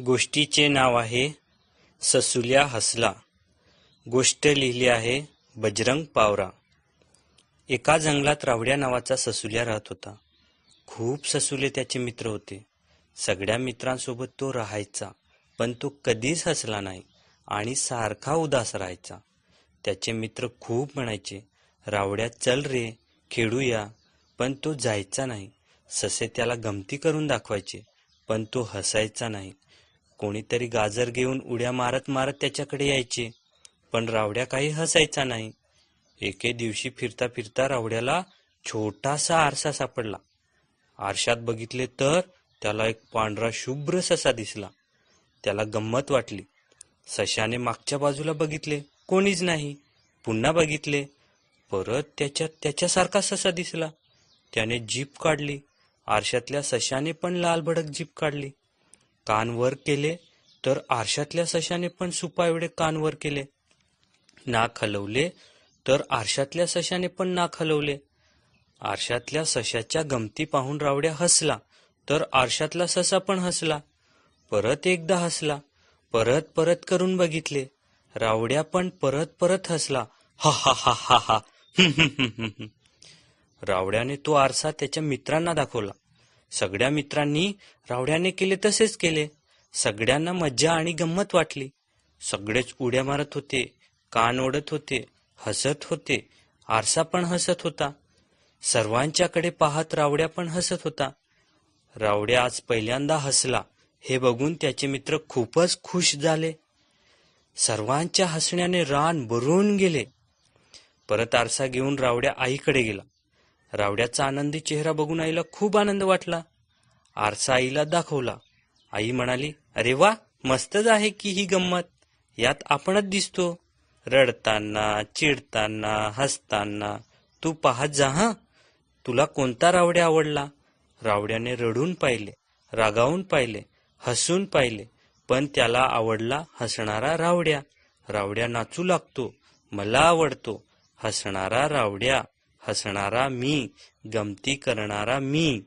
गोष्टीचे नाव आहे ससुल्या हसला. गोष्ट लिहिली आहे बजरंग पावरा. एका जंगलात रावड्या नावाचा ससुल्या राहत होता. खूप ससुले त्याचे मित्र होते. सगळ्या मित्रांसोबत तो राहायचा पण तो कधीच हसला नाही आणि सारखा उदास राहायचा. त्याचे मित्र खूप म्हणायचे रावड्या चल रे खेळूया. पण तो जायचा नाही. ससे त्याला गमती करून दाखवायचे पण तो हसायचा नाही. कोणीतरी गाजर घेऊन उड्या मारत मारत त्याच्याकडे यायचे. पण रावड्या काही हसायचा नाही. एके दिवशी फिरता फिरता रावड्याला छोटासा आरसा सापडला. आरशात बघितले तर त्याला एक पांढरा शुभ्र ससा दिसला. त्याला गंमत वाटली. सशाने मागच्या बाजूला बघितले. कोणीच नाही. पुन्हा बघितले. परत त्याच्यात त्याच्यासारखा ससा दिसला. त्याने जीप काढली. आरशातल्या सशाने पण लाल भडक जीप काढली. कान वर केले तर आरशातल्या सशाने पण सुपा एवढे कान वर केले. नाक हलवले तर आरशातल्या सशाने पण नाक हलवले. आरशातल्या सशाच्या गमती पाहून रावड्या हसला तर आरशातला ससा पण हसला. परत एकदा हसला परत परत करून बघितले. रावड्या पण परत परत हसला. हा हा हा हा हा. रावड्याने तो आरसा त्याच्या मित्रांना दाखवला. सगळ्या मित्रांनी रावड्याने केले तसेच केले. सगळ्यांना मज्जा आणि गंमत वाटली. सगळेच उड्या मारत होते कान ओढत होते हसत होते आरसा पण हसत होता. सर्वांच्याकडे पाहत रावड्या पण हसत होता. रावड्या आज पहिल्यांदा हसला. हे बघून त्याचे मित्र खूपच खुश झाले. सर्वांच्या हसण्याने रान भरून गेले. परत आरसा घेऊन रावड्या आईकडे गेला. रावड्याचा आनंदी चेहरा बघून आईला खूप आनंद वाटला. आरसा आईला दाखवला. आई म्हणाली अरे वा मस्तच आहे की ही गंमत. यात आपणच दिसतो. रडताना चिडताना हसताना. तू पाहत जा हा. तुला कोणता रावड्या आवडला? रावड्याने रडून पाहिले रागावून पाहिले हसून पाहिले. पण त्याला आवडला हसणारा रावड्या. रावड्या नाचू लागतो. मला आवडतो. हसणारा रावड्या. हसणारा मी गमती करणारा मी.